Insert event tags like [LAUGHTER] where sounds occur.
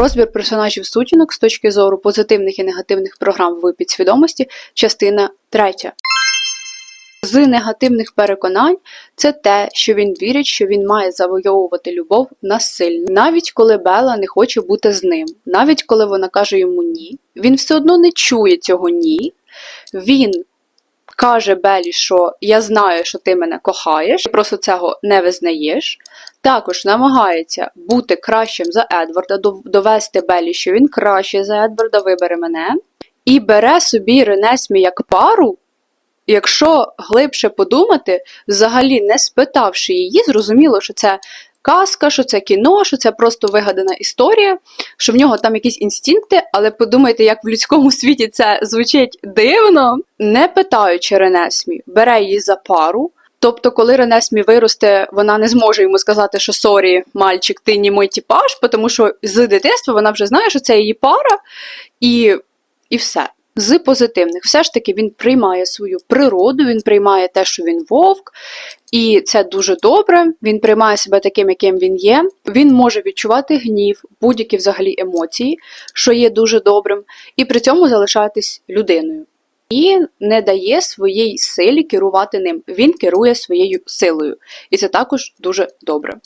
Розбір персонажів сутінок з точки зору позитивних і негативних програм в підсвідомості, частина 3. З негативних переконань це те, що він вірить, що він має завойовувати любов насильно. Навіть коли Бела не хоче бути з ним, навіть коли вона каже йому ні, він все одно не чує цього ні. Він каже Белі, що я знаю, що ти мене кохаєш, ти просто цього не визнаєш. Також намагається бути кращим за Едварда, довести Белі, що він краще за Едварда, вибере мене. І бере собі Ренесмі як пару, якщо глибше подумати, взагалі не спитавши її, зрозуміло, що це казка, що це кіно, що це просто вигадана історія, що в нього там якісь інстинкти, але подумайте, як в людському [LAUGHS] світі це звучить дивно, не питаючи Ренесмі, бере її за пару. Тобто, коли Ренесмі виросте, вона не зможе йому сказати, що сорі, мальчик, ти не мій типаж, тому що з дитинства вона вже знає, що це її пара, і, і все. З позитивних, все ж таки він приймає свою природу, він приймає те, що він вовк, і це дуже добре. Він приймає себе таким, яким він є. Він може відчувати гнів, будь-які взагалі емоції, що є дуже добрим, і при цьому залишатись людиною. І не дає своїй силі керувати ним. Він керує своєю силою, і це також дуже добре.